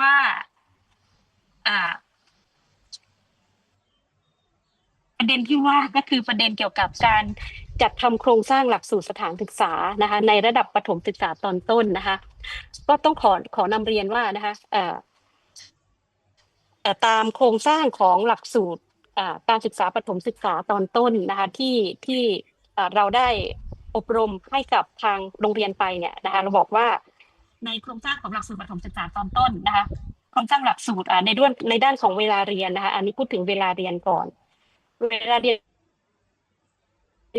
ว่าอ่าประเด็นที่ว่าก็คือประเด็นเกี่ยวกับการจัดทำโครงสร้างหลักสูตรสถานศึกษานะคะ ในระดับประถมศึกษาตอนต้นนะคะ ก็ต้องขอขอนำเรียนว่านะคะเอ่อตามโครงสร้างของหลักสูตรอ่าการศึกษาประถมศึกษาตอนต้นนะคะที่ที่เราได้อบรมให้กับทางโรงเรียนไปเนี่ยนะคะเราบอกว่า ในโครงสร้างของหลักสูตรประถมศึกษาตอนต้นนะคะโครงสร้างหลักสูตรในด้านในด้านของเวลาเรียนนะคะ อันนี้พูดถึงเวลาเรียนก่อน เวลาเรียน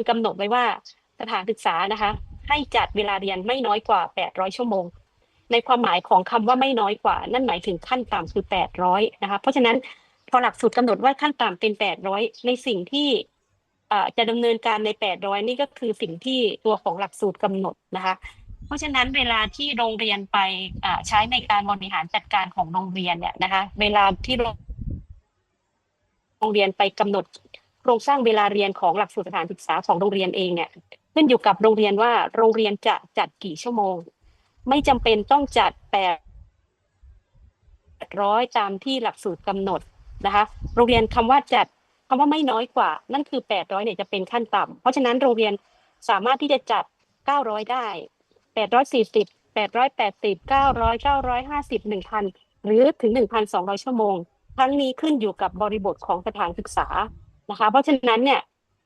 กำหนดไว้ว่าสถานศึกษานะคะ ให้จัดเวลาเรียนไม่น้อยกว่า 800 ชั่วโมง ในความหมายของคำว่าไม่น้อยกว่า นั่นหมายถึงขั้นต่ำคือ 800 นะคะ เพราะฉะนั้นพอหลักสูตรกำหนดว่าขั้นต่ำเป็น 800 ในสิ่งที่จะดำเนินการใน 800 นี่ก็คือสิ่งที่ตัวของหลักสูตรกำหนดนะคะ เพราะฉะนั้นเวลาที่โรงเรียนไปใช้ในการบริหารจัดการของโรงเรียนเนี่ยนะคะ เวลาที่โรงเรียนไปกำหนดโครงสร้างเวลาเรียนของหลักสูตรสถานศึกษาของโรงเรียนเองเนี่ยขึ้นอยู่กับโรงเรียนว่าโรงเรียนจะจัดกี่ชั่วโมง ไม่จำเป็นต้องจัดแปดร้อยตามที่หลักสูตรกำหนดนะคะ โรงเรียนคำว่าจัดคำว่าไม่น้อยกว่า นั่นคือแปดร้อยเนี่ยจะเป็นขั้นต่ำเพราะฉะนั้นโรงเรียนสามารถที่จะจัดเก้าร้อยได้ แปดร้อยสี่สิบแปดร้อยแปดสิบเก้าร้อยเก้าร้อยห้าสิบหนึ่งพันหรือถึงหนึ่งพันสองร้อยชั่วโมง ทั้งนี้ขึ้นอยู่กับบริบทของสถานศึกษานะคะ เพราะฉะนั้นเนี่ย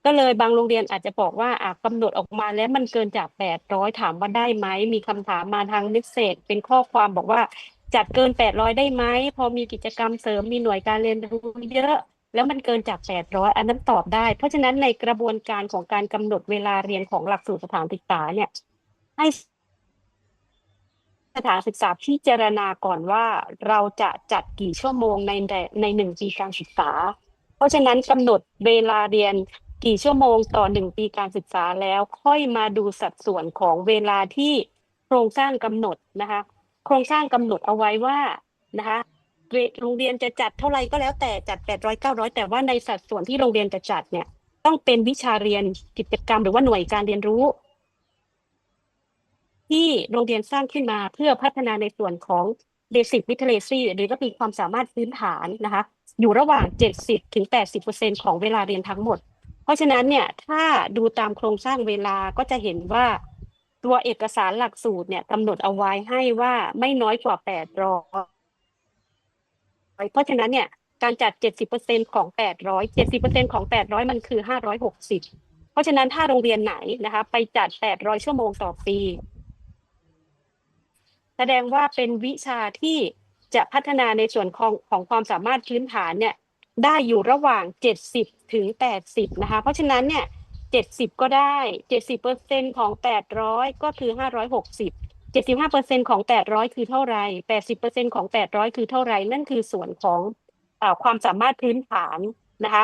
ก็เลยบางโรงเรียนอาจจะบอกว่าอะกำหนดออกมาแล้วมันเกินจากแปดร้อยถามว่าได้ไหม มีคำถามมาทางนิเศษเป็นข้อความบอกว่าจัดเกินแปดร้อยได้ไหม พอมีกิจกรรมเสริมมีหน่วยการเรียนรู้เยอะ แล้วมันเกินจากแปดร้อยอันนั้นตอบได้ เพราะฉะนั้นในกระบวนการของการกำหนดเวลาเรียนของหลักสูตรสถานศึกษาเนี่ยให้ ถานศึกษาพิจารณาก่อนว่าเราจะจัดกี่ชั่วโมงในในหนึ่งปีการศึกษา เพราะฉะนั้นกำหนดเวลาเรียนกี่ชั่วโมงต่อหนึ่งปีการศึกษาแล้ว ค่อยมาดูสัดส่วนของเวลาที่โครงสร้างกำหนดนะคะ โครงสร้างกำหนดเอาไว้ว่านะคะโรงเรียนจะจัดเท่าไหร่ก็แล้วแต่จัดแปดร้อยเก้าร้อยแต่ว่าในสัดส่วนที่โรงเรียนจะจัดเนี่ยต้องเป็นวิชาเรียนกิจกรรมหรือว่าหน่วยการเรียนรู้ ที่โรงเรียนสร้างขึ้นมาเพื่อพัฒนาในส่วนของ basic literacy หรือก็มีความสามารถพื้นฐานนะคะ อยู่ระหว่าง 70ถึง80ของเวลาเรียนทั้งหมด เพราะฉะนั้นเนี่ยถ้าดูตามโครงสร้างเวลาก็จะเห็นว่าตัวเอกสารหลักสูตรเนี่ยกำหนดเอาไว้ให้ว่าไม่น้อยกว่า 800 เพราะฉะนั้นเนี่ยการจัด 70%ของ 800 70%ของ 800 มันคือ 560 เพราะฉะนั้นถ้าโรงเรียนไหนนะคะ ไปจัด 800 ชั่วโมงต่อปี แสดงว่าเป็นวิชาที่จะพัฒนาในส่วนของของความสามารถพื้นฐานเนี่ยได้อยู่ระหว่าง 70 ถึง 80 นะคะ เพราะฉะนั้นเนี่ย 70 ก็ได้ 70เปอร์เซ็นของ 800 ก็คือ 560 75เปอร์เซ็นของ 800 คือเท่าไร80เปอร์เซ็นของ 800 คือเท่าไรนั่นคือส่วนของอความสามารถพื้นฐานนะคะ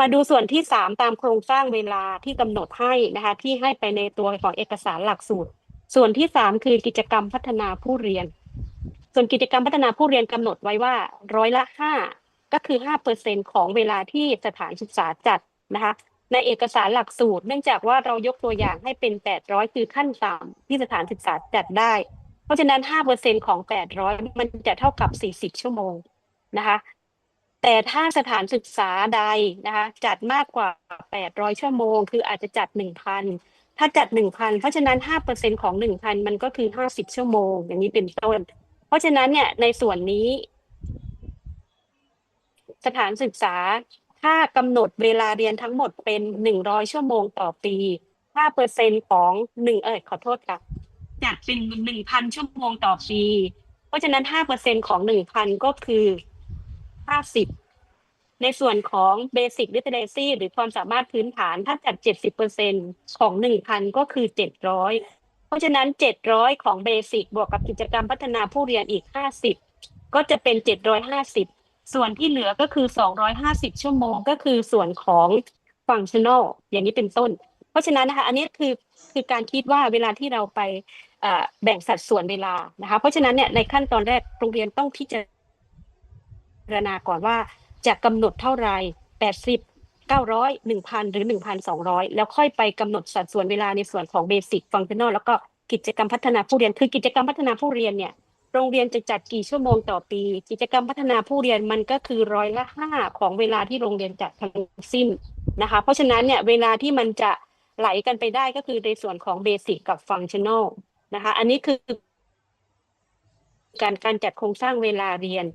มาดูส่วนที่ 3 ตามโครงสร้างเวลาที่กำหนดให้นะคะ ที่ให้ไปในตัวของเอกสารหลักสูตร ส่วนที่3คือกิจกรรมพัฒนาผู้เรียน ส่วนกิจกรรมพัฒนาผู้เรียนกำหนดไว้ว่าร้อยละ5ก็คือ5เปอร์เซ็นของเวลาที่สถานศึกษาจัดนะคะในเอกสารหลักสูตร เนื่องจากว่าเรายกตัวอย่างให้เป็น 800 คือขั้นต่ำที่สถานศึกษาจัดได้ เพราะฉะนั้น5เปอร์เซ็นของ 800 มันจะเท่ากับ 40 ชั่วโมงนะคะ แต่ถ้าสถานศึกษาใดนะคะจัดมากกว่า 800 ชั่วโมง คืออาจจะจัด 1,000 ถ้าจัด1,000เพราะฉะนั้น5%ของ1,000มันก็คือ50ชั่วโมง อย่างนี้เป็นต้น เพราะฉะนั้นเนี่ยในส่วนนี้ สถานศึกษาถ้ากำหนดเวลาเรียนทั้งหมดเป็น100ชั่วโมงต่อปี5%ของหนึ่งเอยขอโทษค่ะจัดเป็น1,000ชั่วโมงต่อปี เพราะฉะนั้น5%ของ1,000ก็คือ50 ในส่วนของ Basic Literacy หรือความสามารถพื้นฐานถ้าจัด 70%ของ 1,000 ก็คือ 700 เพราะฉะนั้น 700 ของ Basic บวกกับกิจกรรมพัฒนาผู้เรียนอีก 50 ก็จะเป็น 750 ส่วนที่เหลือก็คือ 250 ชั่วโมงก็คือส่วนของ Functional อย่างนี้เป็นต้น เพราะฉะนั้นนะคะอันนี้คือคือการคิดว่าเวลาที่เราไปแบ่งสัดส่วนเวลานะคะเพราะฉะนั้นเนี่ยในขั้นตอนแรกโรงเรียนต้องพิจารณาก่อนว่า จะกำหนดเท่าไหร่80 900 1,000 หรือ 1,200 แล้วค่อยไปกำหนดสัดส่วนเวลาในส่วนของ Basic Functional แล้วก็กิจกรรมพัฒนาผู้เรียน คือกิจกรรมพัฒนาผู้เรียนเนี่ยโรงเรียนจะจัดกี่ชั่วโมงต่อปี กิจกรรมพัฒนาผู้เรียนมันก็คือร้อยละห้าของเวลาที่โรงเรียนจัดทั้งสิ้นนะคะ เพราะฉะนั้นเนี่ยเวลาที่มันจะไหลกันไปได้ก็คือในส่วนของเบสิกกับฟังชั่นอลนะคะ อันนี้คือการการจัดโครงสร้างเวลาเรียน